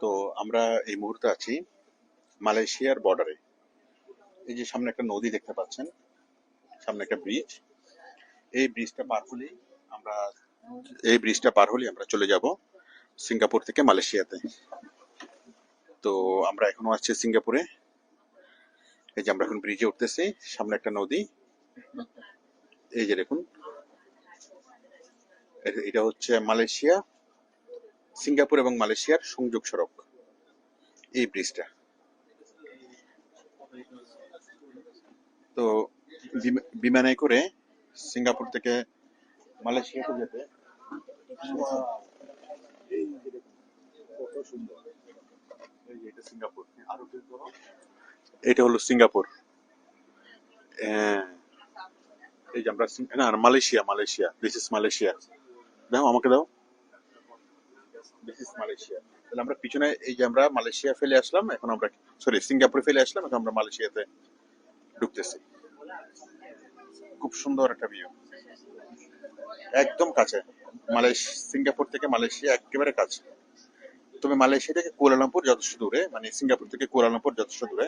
তো আমরা এই মুহূর্তে আছি মালয়েশিয়ার বর্ডারে এই যে সামনে একটা নদী দেখতে পাচ্ছেন, সামনে একটা ব্রিজ এই ব্রিজটা পার হলেই আমরা, এই ব্রিজটা পার হলেই আমরা চলে যাব সিঙ্গাপুর থেকে মালয়েশিয়াতে। তো আমরা এখনও আছি সিঙ্গাপুরে। এই যে আমরা এখন ব্রিজে উঠতেছি, সামনে একটা নদী। এই যে দেখুন, এটা হচ্ছে মালয়েশিয়া। সিঙ্গাপুর এবং মালয়েশিয়ার সংযোগ সড়ক। এই ব্রিজটা তো বিমা- বিমানে করে সিঙ্গাপুর থেকে মালয়েশিয়াতে যেতে। এটা হলো সিঙ্গাপুর। আহ, এই যে আমরা Malaysia Malaysia. This is Malaysia. দাও আমাকে দাও। দিস ইজ মালয়েশিয়া তাহলে আমরা পিছনে এই যে আমরা মালয়েশিয়া ফেলে আসলাম, এখন আমরা সরি সিঙ্গাপুরে ফেলে আসলাম, এখন আমরা মালয়েশিয়াতে ঢুকতেছি। খুব সুন্দর একটা ভিউ একদম কাছে। মালয়েশিয়া সিঙ্গাপুর থেকে মালয়েশিয়া একেবারে কাছে। তবে মালয়েশিয়া থেকে কুয়ালালামপুর যথেষ্ট দূরে মানে সিঙ্গাপুর থেকে কুয়ালালামপুর যথেষ্ট দূরে।